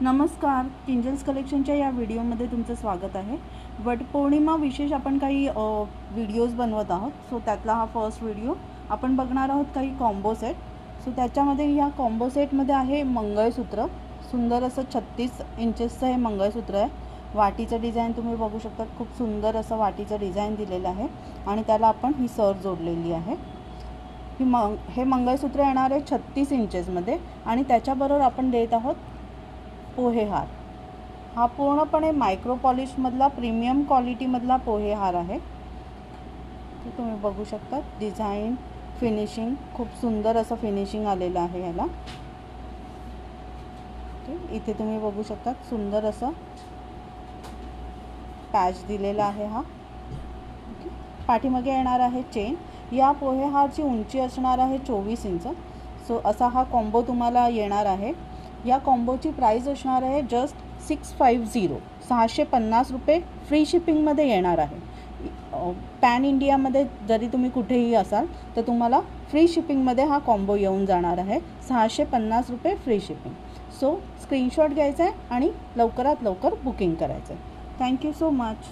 नमस्कार किंजल्स कलेक्शनच्या या व्हिडिओमध्ये तुमचं स्वागत आहे. वटपौर्णिमा विशेष आपण काही व्हिडिओज बनवत आहोत. सो त्यातला हा फर्स्ट व्हिडिओ. आपण बघणार आहोत काही कॉम्बो सेट सो त्याच्यामध्ये ह्या कॉम्बो सेटमध्ये आहे मंगळसूत्र. सुंदर असं छत्तीस इंचेसचं हे मंगळसूत्र आहे. वाटीचं डिझाईन तुम्ही बघू शकता. खूप सुंदर असं वाटीचं डिझाईन दिलेलं आहे. आणि त्याला आपण ही सर जोडलेली आहे. ही मंग हे मंगळसूत्र येणार आहे छत्तीस इंचेसमध्ये आणि त्याच्याबरोबर आपण देत आहोत पोहे हार हा पूर्णपणे मायक्रो पॉलिशमधला प्रीमियम क्वालिटीमधला पोहे हार आहे. ते तुम्ही बघू शकता. डिझाईन फिनिशिंग खूप सुंदर असं फिनिशिंग आलेलं आहे ह्याला. इथे तुम्ही बघू शकता. सुंदर असं पॅच दिलेला आहे हा. पाठीमागे येणार आहे चेन या पोहे हारची उंची असणार आहे चोवीस इंच. सो असा हा कॉम्बो तुम्हाला येणार आहे. या कॉम्बोची प्राईस असणार आहे जस्ट सिक्स फाईव्ह झिरो सहाशे पन्नास रुपये फ्री शिपिंगमध्ये येणार आहे. पॅन इंडियामध्ये जरी तुम्ही कुठेही असाल तर तुम्हाला फ्री शिपिंगमध्ये हा कॉम्बो येऊन जाणार आहे. सहाशे पन्नास रुपये फ्री शिपिंग सो स्क्रीनशॉट घ्यायचा आहे आणि लवकरात लवकर बुकिंग करायचं आहे. Thank you so much